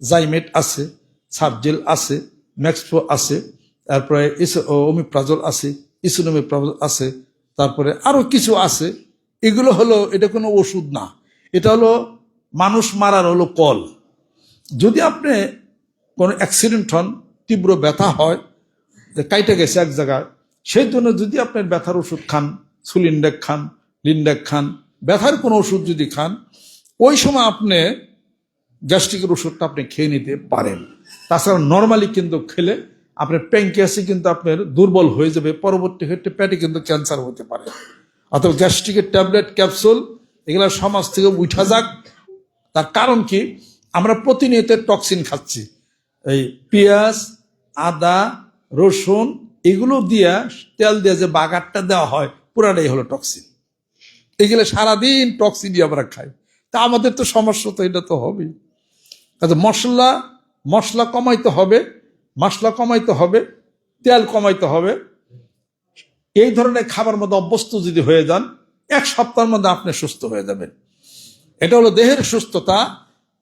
জাইমেট আছে সাবজেল আছে ম্যাক্সপ্রো আছে, তারপরে ওমিপ্রাজল আছে ইসোনোমিপ্রাজল আছে, তারপরে আরও কিছু আছে। এগুলো হলো, এটা কোনো ওষুধ না। এটা হলো মানুষ মারার হলো কল। যদি আপনি কোনো অ্যাক্সিডেন্ট হন, তীব্র ব্যথা হয়, যে কাইটে গেছে এক জায়গায়, সেই জন্য যদি আপনার ব্যথার ওষুধ খান, সুলিন্ডেক খান, লিন্ডেক খান, ব্যথার কোনো ওষুধ যদি খান, ওই সময় আপনি গ্যাস্ট্রিকের ওষুধটা আপনি খেয়ে নিতে পারেন। তাছাড়া নর্মালি কিন্তু খেলে আপনার প্যাঙ্কিয়াসে কিন্তু আপনার দুর্বল হয়ে যাবে, পরবর্তী ক্ষেত্রে পেটে কিন্তু ক্যান্সার হতে পারে। অথবা গ্যাস্ট্রিকের ট্যাবলেট, ক্যাপসুল, এগুলো সমাজ থেকে উঠা যাক। তার কারণ কি? আমরা প্রতিনিয়ত টক্সিন খাচ্ছি। এই পেঁয়াজ, আদা, রসুন, এগুলো দিয়া তেল দিয়ে যে বাগারটা দেওয়া হয়, পুরাটাই হলো টক্সিন। এগুলো সারাদিন টক্সিন দিয়ে আমরা খাই। তা আমাদের তো সমস্যা তো, এটা তো হবেই। কাজে মশলা মশলা কমাইতে হবে, মশলা কমাইতে হবে, তেল কমাইতে হবে। এই ধরনের খাবার মধ্যে অভ্যস্ত যদি হয়ে যান, এক সপ্তাহের মধ্যে আপনি সুস্থ হয়ে যাবেন। এটা হলো দেহের সুস্থতা